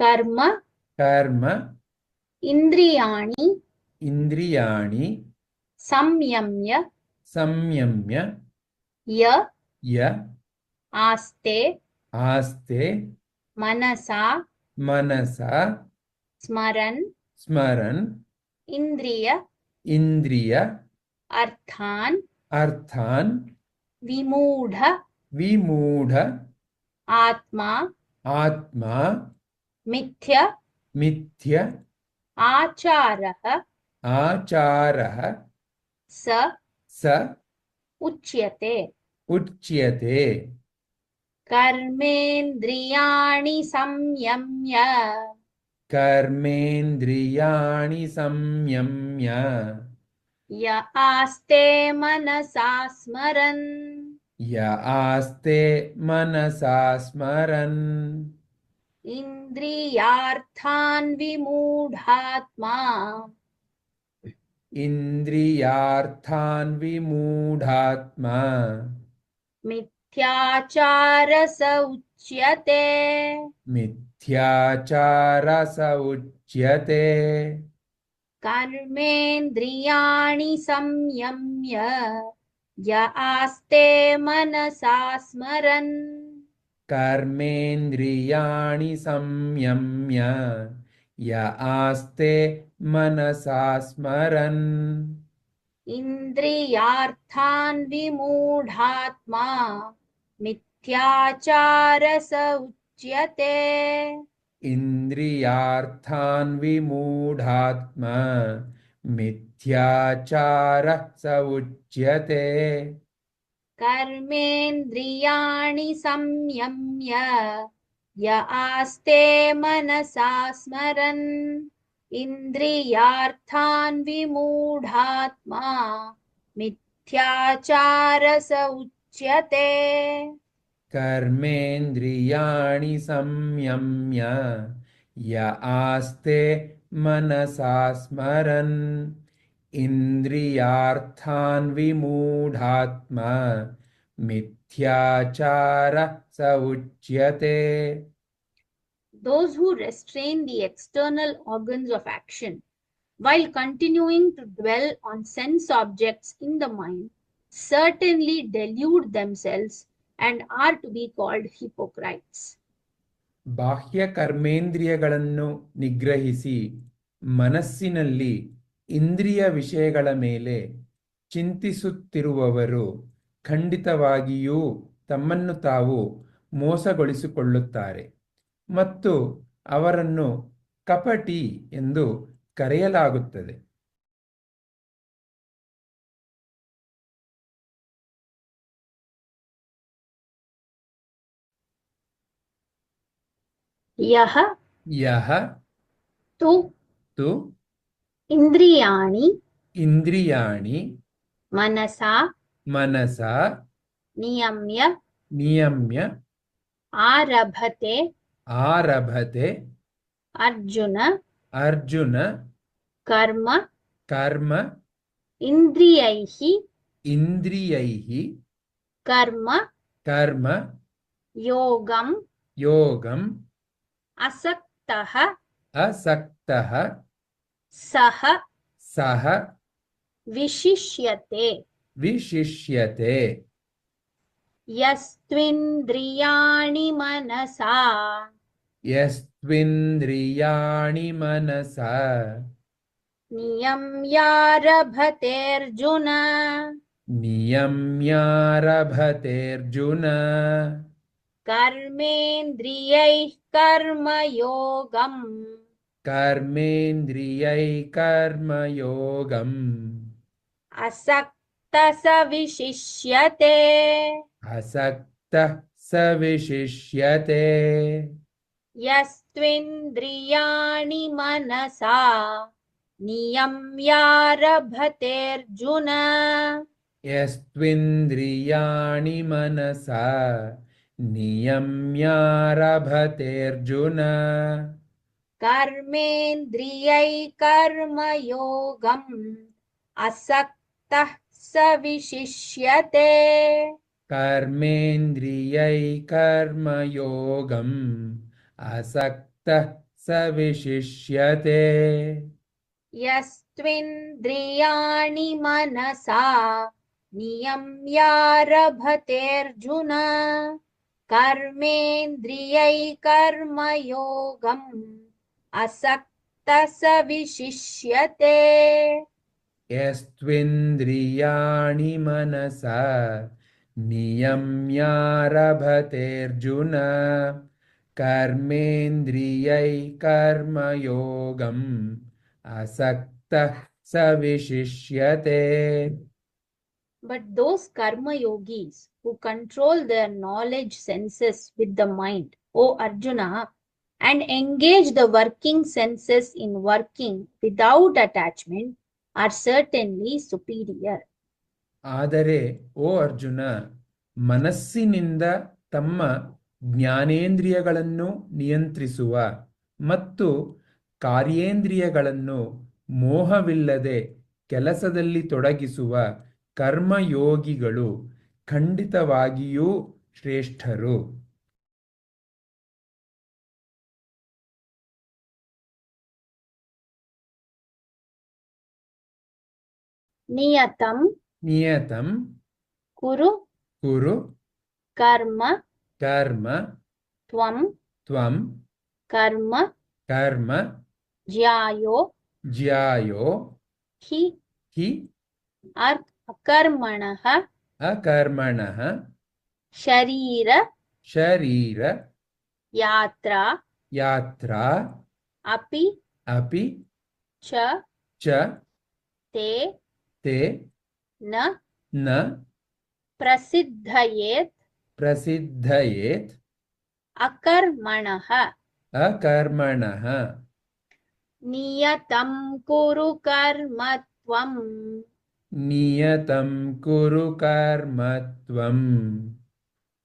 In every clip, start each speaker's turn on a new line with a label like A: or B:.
A: कर्म
B: कर्म
A: इन्द्रियाणि
B: इन्द्रियाणि
A: संयम्य
B: संयम्य
A: य
B: य
A: आस्ते
B: आस्ते
A: मनसा
B: मनसा
A: स्मरन्
B: स्मरन्
A: इन्द्रिय
B: इन्द्रिय
A: अर्थान्
B: अर्थान्
A: विमूढ
B: विमूढ
A: आत्मा
B: आत्मा
A: मिथ्य
B: मिथ्य
A: आचारः
B: आचारः
A: स
B: स
A: उच्यते।
B: उच्यते।
A: कर्मेन्द्रियाणि संयम्य।
B: कर्मेन्द्रियाणि संयम्य।
A: य आस्ते मनसा स्मरन्।
B: य आस्ते मनसा स्मरन्
A: इन्द्रियार्थान् विमूढात्मा।
B: इन्द्रियार्थान् विमूढात्मा।
A: मिथ्याचार स उच्यते
B: मिथ्याचारस उच्यते
A: कर्मेन्द्रियाणि संयम्य। य आस्ते मनसा स्मरन्
B: कर्मेन्द्रियाणि संयम्य य आस्ते मनसा स्मरन्।
A: इन्द्रियार्थान् विमूढात्मा मिथ्याचार स उच्यते
B: इन्द्रियार्थान् विमूढात्मा मिथ्याचारः स उच्यते
A: कर्मेन्द्रियाणि संयम्य य आस्ते मनसा स्मरन्। इन्द्रियार्थान् विमूढात्मा मिथ्याचार स उच्यते।
B: कर्मेन्द्रियाणि संयम्य य आस्ते मनसा स्मरन् इन्द्रियार्थान् विमूढात्मा मिथ्याचारः स उच्यते
A: those who restrain the external organs of action while continuing to dwell on sense objects in the mind certainly delude themselves and are to be called hypocrites.
B: ಬಾಹ್ಯ ಕರ್ಮೇಂದ್ರಿಯಗಳನ್ನು ನಿಗ್ರಹಿಸಿ ಮನಸ್ಸಿನಲ್ಲಿ ಇಂದ್ರಿಯ ವಿಷಯಗಳ ಮೇಲೆ ಚಿಂತಿಸುತ್ತಿರುವವರು ಖಂಡಿತವಾಗಿಯೂ ತಮ್ಮನ್ನು ತಾವು ಮೋಸಗೊಳಿಸಿಕೊಳ್ಳುತ್ತಾರೆ ಮತ್ತು ಅವರನ್ನು ಕಪಟಿ ಎಂದು ಕರೆಯಲಾಗುತ್ತದೆ.
A: ಯಹ
B: ಯಹ
A: ತು
B: ತು
A: इन्द्रियाणि
B: इन्द्रियाणि
A: मनसा
B: मनसा
A: नियम्य
B: नियम्य
A: आरभते
B: आरभते
A: अर्जुन
B: अर्जुन
A: कर्म
B: कर्म
A: इंद्रिय
B: इंद्रिय
A: कर्म
B: कर्म
A: योगम
B: योग
A: असक्तः
B: असक्तः
A: सह
B: सह
A: विशिष्यते।
B: विशिष्यते।
A: यस्त्विन्द्रियाणि मनसा।
B: यस्त्विन्द्रियाणि मनसा।
A: नियम्यारभतेऽर्जुन
B: नियम्यारभतेऽर्जुन
A: कर्मेन्द्रियैः कर्मयोगम्।
B: कर्मेन्द्रियै कर्मयोगम्।
A: असक्त स विशिष्यते
B: असक्तः स विशिष्यते
A: यस्त्विन्द्रियाणि मनसा। नियम्यारभतेऽर्जुन।
B: यस्त्विन्द्रियाणि मनसा। नियम्यारभतेऽर्जुन
A: कर्मयोगम् असक्तः स विशिष्यते
B: कर्मेन्द्रियै कर्मयोगम् असक्तः स विशिष्यते
A: यस्त्विन्द्रियाणि मनसा नियम्यारभतेऽर्जुन। कर्मेन्द्रियैकर्मयोगम् असक्तः स विशिष्यते
B: यस्त्विन्द्रियाणि मनसा नियम्यारभतेऽर्जुन कर्मेन्द्रियैकर्मयोगम् असक्तः स विशिष्यते
A: But those karma yogis who control their knowledge senses with the mind, O Arjuna, and engage the working senses in working without attachment are certainly superior.
B: ಆದರೆ, ಓ ಅರ್ಜುನ, ಮನಸ್ಸಿನಿಂದ ತಮ್ಮ ಜ್ಞಾನೇಂದ್ರಿಯಗಳನ್ನು ನಿಯಂತ್ರಿಸುವ ಮತ್ತು ಕಾರ್ಯೇಂದ್ರಿಯಗಳನ್ನು ಮೋಹವಿಲ್ಲದೆ ಕೆಲಸದಲ್ಲಿ ತೊಡಗಿಸುವ ಕರ್ಮಯೋಗಿಗಳು ಖಂಡಿತವಾಗಿಯೂ ಶ್ರೇಷ್ಠರು नियतम
A: नियतम
B: कुरु
A: कुरु
B: कर्म
A: कर्म
B: त्वम
A: त्वम
B: कर्म
A: कर्म
B: ज्यायो
A: ज्यायो
B: हि
A: हि अकर्मणः
B: अकर्मणः
A: शरीर
B: शरीर
A: यात्रा
B: यात्रा
A: अपि
B: अपि
A: च
B: च
A: ते
B: ते
A: न
B: न
A: प्रसिद्धयेत्
B: प्रसिद्धयेत्
A: अकर्मणः।
B: अकर्मणः।
A: नियतं कुरु कर्म त्वम्।
B: नियतं कुरु कर्म त्वम्।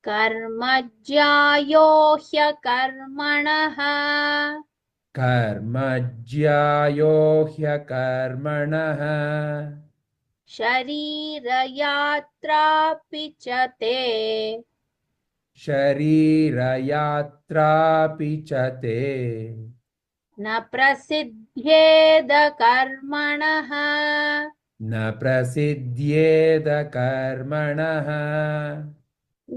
A: कर्मज्यायो ह्यकर्मणः
B: कर्मज्यायो ह्यकर्मणः
A: शरीरयात्रापि च ते।
B: शरीरयात्रापि च ते।
A: न प्रसिद्ध्येद कर्मणः
B: न प्रसिद्ध्येद कर्मणः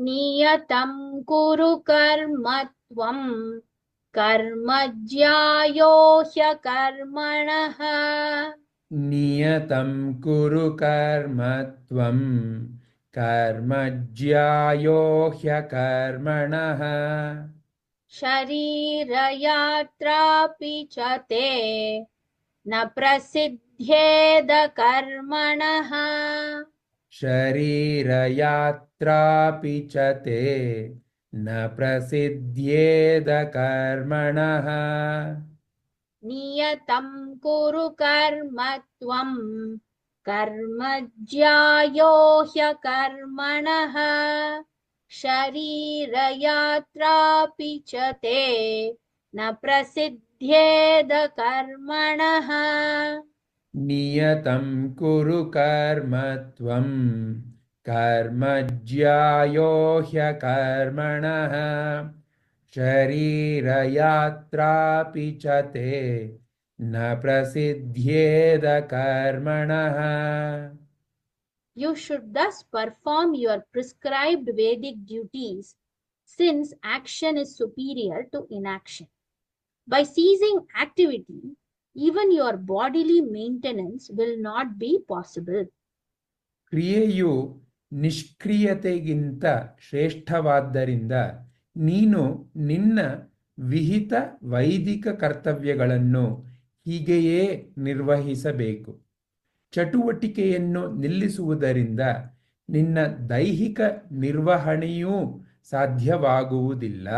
A: नियतं कुरु कर्म त्वं। कर्म ज्यायोह्यकर्मणः
B: नियतं कुरु कर्म त्वं। कर्मज्यायो ह्यकर्मणः।
A: शरीरयात्रापि च ते न प्रसिद्ध्येद कर्मणः
B: शरीरयात्रापि च ते न प्रसिद्ध्येद कर्मणः
A: नियतं कुरु कर्म त्वम् कर्मज्यायो ह्यकर्मणः शरीरयात्रापि च ते न प्रसिद्ध्येद कर्मणः।
B: नियतं कुरु कर्म त्वं कर्मज्यायो ह्यकर्मणः शरीरयात्रापि च ते न प्रसिद्ध्येद कर्मणः
A: You should thus perform your prescribed Vedic duties since action is superior to inaction. By ceasing activity, even your bodily maintenance will not be possible.
B: ಕ್ರಿಯೆಯು ನಿಷ್ಕ್ರಿಯತೆಗಿಂತ ಶ್ರೇಷ್ಠವಾದ್ದರಿಂದ ನೀನು ನಿನ್ನ ವಿಹಿತ ವೈದಿಕ ಕರ್ತವ್ಯಗಳನ್ನು ಹೀಗೆಯೇ ನಿರ್ವಹಿಸಬೇಕು. ಚಟುವಟಿಕೆಯನ್ನು ನಿಲ್ಲಿಸುವುದರಿಂದ ನಿನ್ನ ದೈಹಿಕ ನಿರ್ವಹಣೆಯೂ ಸಾಧ್ಯವಾಗುವುದಿಲ್ಲ.